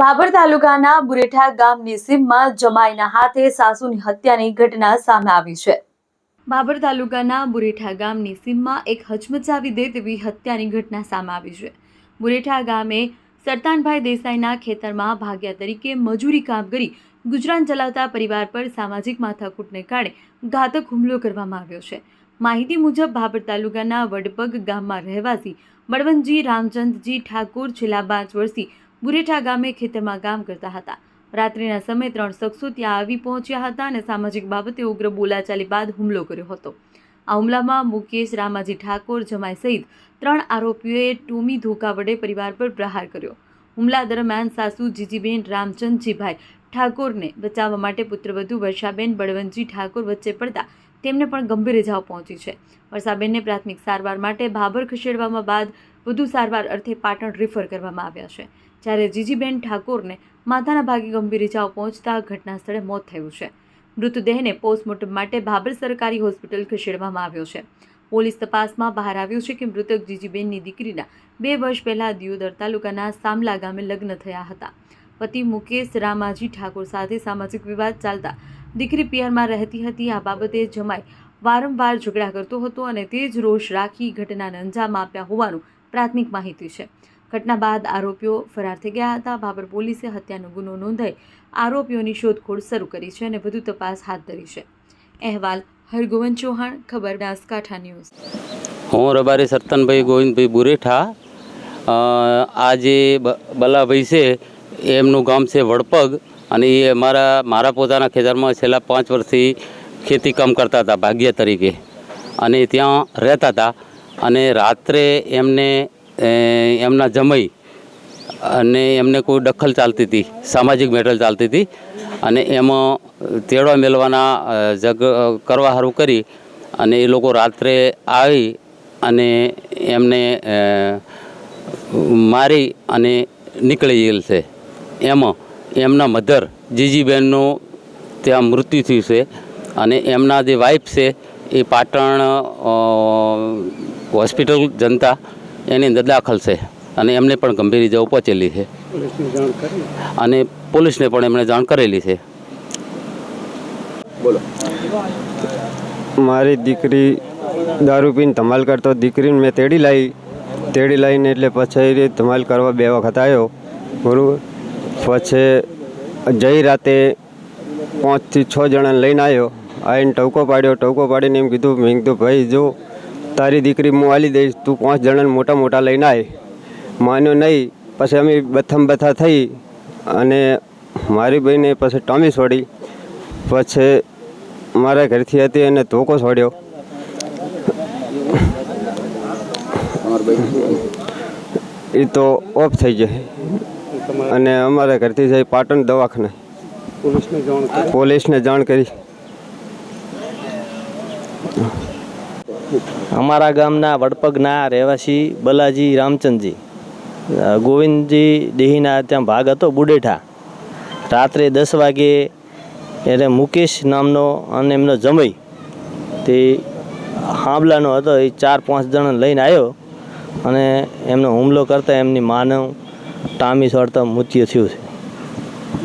ભાભર તાલુકાના બુરેઠા ગામની સીમમાં જમાઈના હાથે સાસુની હત્યાની ઘટના સામે આવી છે. ભાભર તાલુકાના બુરેઠા ગામની સીમમાં એક હચમચાવી દે તેવી હત્યાની ઘટના સામે આવી છે. બુરેઠા ગામે સરતાનભાઈ દેસાઈના ખેતરમાં ભાગ્યા તરીકે મજૂરી કામ કરી ગુજરાન ચલાવતા પરિવાર પર સામાજિક માથાકૂટને કારણે ઘાતક હુમલો કરવામાં આવ્યો છે. માહિતી મુજબ ભાભર તાલુકાના વડપગ ગામમાં રહેવાસી બળવંતજી રામચંદજી ઠાકોર છેલ્લા પાંચ વર્ષથી બુરેઠા ગામે ખેતરમાં કામ કરતા હતા. રાત્રિના સમયે ત્રણ શખ્સો ત્યાં આવી પહોંચ્યા હતા અને સામાજિક બાબતે ઉગ્ર બોલાચાલી બાદ હુમલો કર્યો હતો. આ હુમલામાં મુકેશ રામાજી ઠાકોર જમાઈ સહિત ત્રણ આરોપીઓએ ટૂમી ધોકા વડે પરિવાર પર પ્રહાર કર્યો. હુમલા દરમિયાન સાસુ જીજીબેન રામચંદજીભાઈ ઠાકોરને બચાવવા માટે પુત્રવધુ વર્ષાબેન બળવંતજી ઠાકોર વચ્ચે પડતા તેમને પણ ગંભીર ઇજાઓ પહોંચી છે. વર્ષાબેનને પ્રાથમિક સારવાર માટે ભાભર ખસેડવામાં બાદ વધુ સારવાર અર્થે પાટણ રિફર કરવામાં આવ્યા છે. જ્યારે જીજીબેન ઠાકોરને માથાના ભાગે ગંભીર ઇજાઓ પહોંચતા ઘટના સ્થળે મોત થયું છે. મૃતદેહને પોસ્ટમોર્ટમ માટે ભાભર સરકારી હોસ્પિટલ ખસેડવામાં આવ્યો છે. પોલીસ તપાસમાં બહાર આવ્યું છે કે મૃતક જીજીબેનની દીકરીના બે વર્ષ પહેલાં દિયોદર તાલુકાના સામલા ગામે લગ્ન થયા હતા. પતિ મુકેશ રામાજી ઠાકોર સાથે સામાજિક વિવાદ ચાલતા દીકરી પિયરમાં રહેતી હતી. આ બાબતે જમાઈ વારંવાર ઝઘડા કરતો હતો અને તે જ રોષ રાખી ઘટનાને અંજામ આપ્યા હોવાનું પ્રાથમિક માહિતી છે. ઘટના બાદ આરોપીઓ ફરાર થઈ ગયા હતા. ભાભર પોલીસે હત્યાનો ગુનો નોંધાઈ આરોપીઓની શોધખોળ શરૂ કરી છે અને વધુ તપાસ હાથ ધરી છે. અહેવાલ હરગોવન ચૌહાણ, ખબર બનાસકાંઠા ન્યૂઝ. હું રબારી સરતનભાઈ ગોવિંદભાઈ બુરેઠા. આ જે બલાભાઈ છે, એમનું ગામ છે વડપગ અને એ મારા મારા પોતાના ખેતરમાં છેલ્લા પાંચ વર્ષથી ખેતી કામ કરતા હતા, ભાગ્ય તરીકે. અને ત્યાં રહેતા હતા અને રાત્રે એમને એમના જમઈ અને એમને કોઈ દખલ ચાલતી હતી, સામાજિક મેટલ ચાલતી હતી. અને એમાં તેડવા મેળવાના જગ કરવા સારું કરી અને એ લોકો રાત્રે આવી અને એમને મારી અને નીકળી ગયેલ છે. એમાં એમના મધર જીજીબેનનું ત્યાં મૃત્યુ થયું છે અને એમના જે વાઈફ છે એ પાટણ હોસ્પિટલ જનતા એની અંદર દાખલ છે. અને એમને પણ ગંભીર ઇજાઓ પહોંચેલી છે. અને પોલીસને પણ એમણે જાણ કરેલી છે. મારી દીકરી દારૂ પીને ધમાલ કરતો દીકરીને મેં તેડી લાવી તેડી લાવીને એટલે પછી એ ધમાલ કરવા બે વખત આવ્યો બરાબર? પછી જઈ રાતે પાંચથી છ જણાને લઈને આવ્યો આવીને ટવકો પાડ્યો. ટવકો પાડીને એમ કીધું મેં કીધું ભાઈ જો તારી દીકરી હું આલી દઈશ તું પાંચ જણાને મોટા મોટા લઈને આવે માન્યો નહીં પછી અમે બથમ બથા થઈ અને મારી બહેને પછી ટોમી છોડી પછી મારા ઘરથી હતી એને ધોકો છોડ્યો. એ તો ઓફ થઈ જાય અને અમારા ઘરથી જઈ પાટણ દવાખાને. પોલીસને જાણ કરી. અમારા ગામના વડપગના રહેવાસી બલાજી રામચંદજી. ગોવિંદજી દેહીના ત્યાં ભાગ હતો બુડેઠા. રાત્રે દસ વાગે એટલે મુકેશ નામનો અને એમનો જમઈ તે હાંભલાનો હતો. એ ચાર પાંચ જણ લઈને આવ્યો અને એમનો હુમલો કરતાં એમની માનવ ટામી સળતા મૃત્યુ થયું છે.